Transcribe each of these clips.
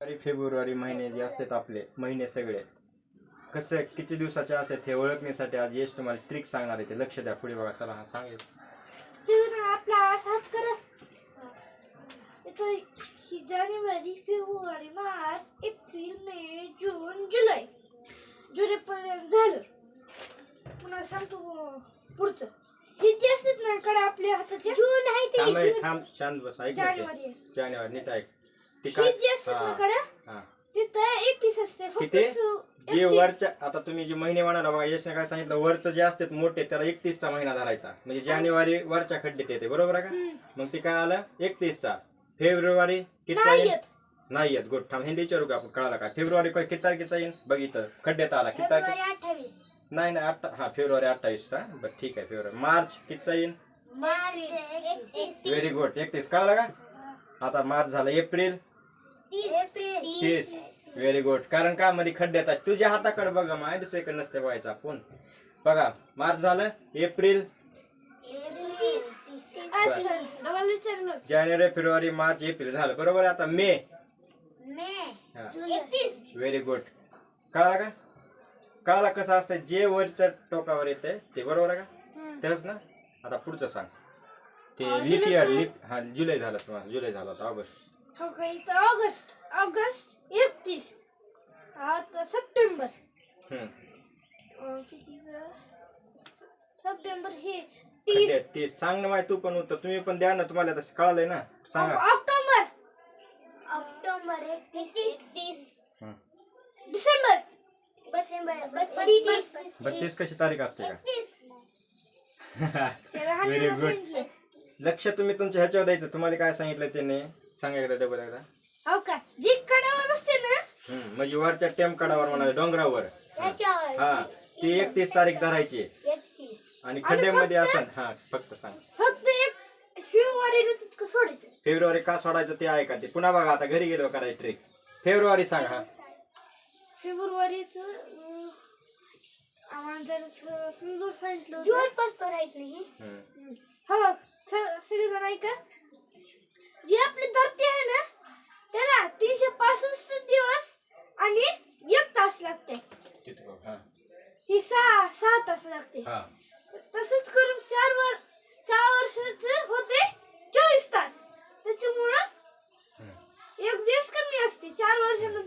जानेवारी February महिने जे असतात आपले महिने सगळे. कसं किती दिवसाचे असतात हे ओळखण्यासाठी आज यश तुम्हाला ट्रिक सांगणार आहे ते. लक्ष द्या पुढे बघा चला हा सांगेल. आपला असाच करा इथं ही जानेवारी फेब्रुवारी मार्च एप्रिल मे जून जुलै. जुलैपर्यंत झालं. पुन्हा सांगतो पुढचं. हे जे असतात ना कडे आपल्या हाताचे. जून आहे थांब हे, थांब शांत बस ऐक ते. जानेवारी नीट ऐक. हे जे असतात ना हा, कडे हा. तिथं एकतीस असते फक्त किती? फेब्रु- जे एकतीस. वरच्या आता तुम्ही जे महिने म्हणाला बघा यशने काय सांगितलं वरचं जे असतात मोठे त्याला एकतीसचा महिना धरायचा. म्हणजे जानेवारी वरच्या खड्डीत येते बरोबर आहे का? हम्म. मग ते काय आलं? एकतीसचा. फेब्रुवारी कितीचा नाही येईल? येत. नाही येत गुड. थांब हिंदी विचारू का? आपण कळाला का? फेब्रुवारी काय किती तारखेचा येईल? बघितलं खड्ड्यात आला. किती तारखे? फेब्रुवारी अठ्ठावीस. नाही नाही अठ्ठा हा फेब्रुवारी अठ्ठावीस का बरं ठीक आहे फेब्रुवारी. मार्च कितीचा येईल? मार्च एकतीस. व्हेरी गुड एकतीस. कळाला का? आता मार्च झालं एप्रिल. तीस व्हेरी गुड कारण का मध्ये खड्ड्यात आहे तुझ्या हाताकडे बघा माय सेकंड नसते बघायचा आपण. बघा मार्च झालं. एप्रिल. जानेवारी फेब्रुवारी मार्च एप्रिल झालं. बरोबर आहे आता? मे. हा. व्हेरी गुड कळाला का? कळाला कसं असतं जे वरच्या टोकावर येते ते बरोबर आहे का? तेच ना? आता पुढचं सांग. ते लिप इयर लिप हा जुलै झालं समज जुलै झालं होतं ऑगस्ट. हो इथं ऑगस्ट ऑगस्ट एकतीस आता सप्टेंबर किती? सप्टेंबर हे तीस तीस सांग ना माय तू पण उत्तर. तुम्ही पण द्या ना तुम्हाला तसं कळालंय ना. सांगा. ऑक्टोबर ऑक्टोबर एकतीस हं. डिसेंबर डिसेंबर बत्तीस. बत्तीस कशी तारीख असते का? त्याला हा व्हेरी गुड सांगितलं. लक्ष तुम्ही तुमच्या ह्याच्यावर द्यायचं. तुम्हाला काय सांगितलं त्याने? सांगा एकदा डबल एकदा. हो का? जे कडावर असते ना हम्म, म्हणजे वरच्या टेम कडावर म्हणाले डोंगरावर. त्याच्यावर. हा ती एकतीस तारीख धरायची. एकतीस. आणि खड्ड्यामध्ये असन. हा फक्त सांग. फक्त एक तितकं सोडायचं. फेब्रुवारी का सोडायचं ते आहे का ते पुन्हा बघा आता घरी गेलो करायची ट्रिक फेब्रुवारी सांग हा. फेब्रुवारीच आम्हाला जरा स- समजून सांगितलं जून पासून राहत नाही. हम्म. हो सगळेजण ऐका. जी आपली धरती आहे ना त्याला तीनशे पासष्ट दिवस आणि एक तास लागते. हा. सहा सहा तास लागते. हा. तसंच करून चार वर चार वर्षाचे होते चोवीस तास. त्याच्यामुळं. एक दिवस कमी असते चार एकोणतीस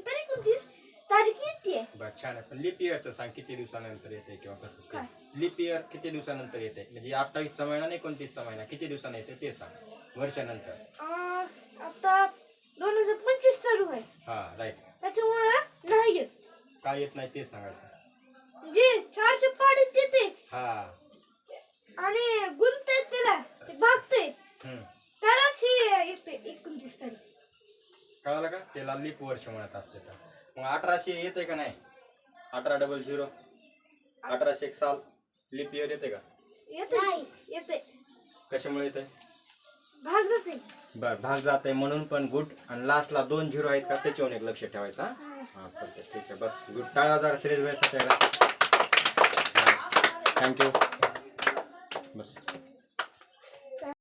येते. बरं छान आहे. पण लिप इयरचं सांग किती दिवसानंतर येते किंवा कसं काय? लिप इयर किती दिवसानंतर येते? म्हणजे अठ्ठावीसचा महिना आणि एकोणतीसचा महिना. किती दिवसानं येते ते सांग वर्षानंतर. अं, आता दोन हजार पंचवीस चालू आहे. हा राईट त्याच्यामुळं नाही येत. काय येत नाही ते सांगायचं. जे चारशे पाडीत येते हा. आणि गुंतते त्याला ते भागते. हम्म. त्यालाच हे येते एकोणतीस तारीख. कळालं का? त्याला लिप वर्ष म्हणत असते तर. मग अठराशे येते का नाही? अठरा डबल झिरो अठराशे एक साल. लिप इयर येते का? येते. येते. कशामुळे येते? भाग जाते. बर भाग जात आहे म्हणून पण गुड आणि लास्टला दोन झिरो आहेत का? त्याच्यावर एक लक्ष ठेवायचं हा? चालतंय. ठीक आहे बस. गुड टाळ्या हजार श्रेष भाईसाठी थँक्यू बस.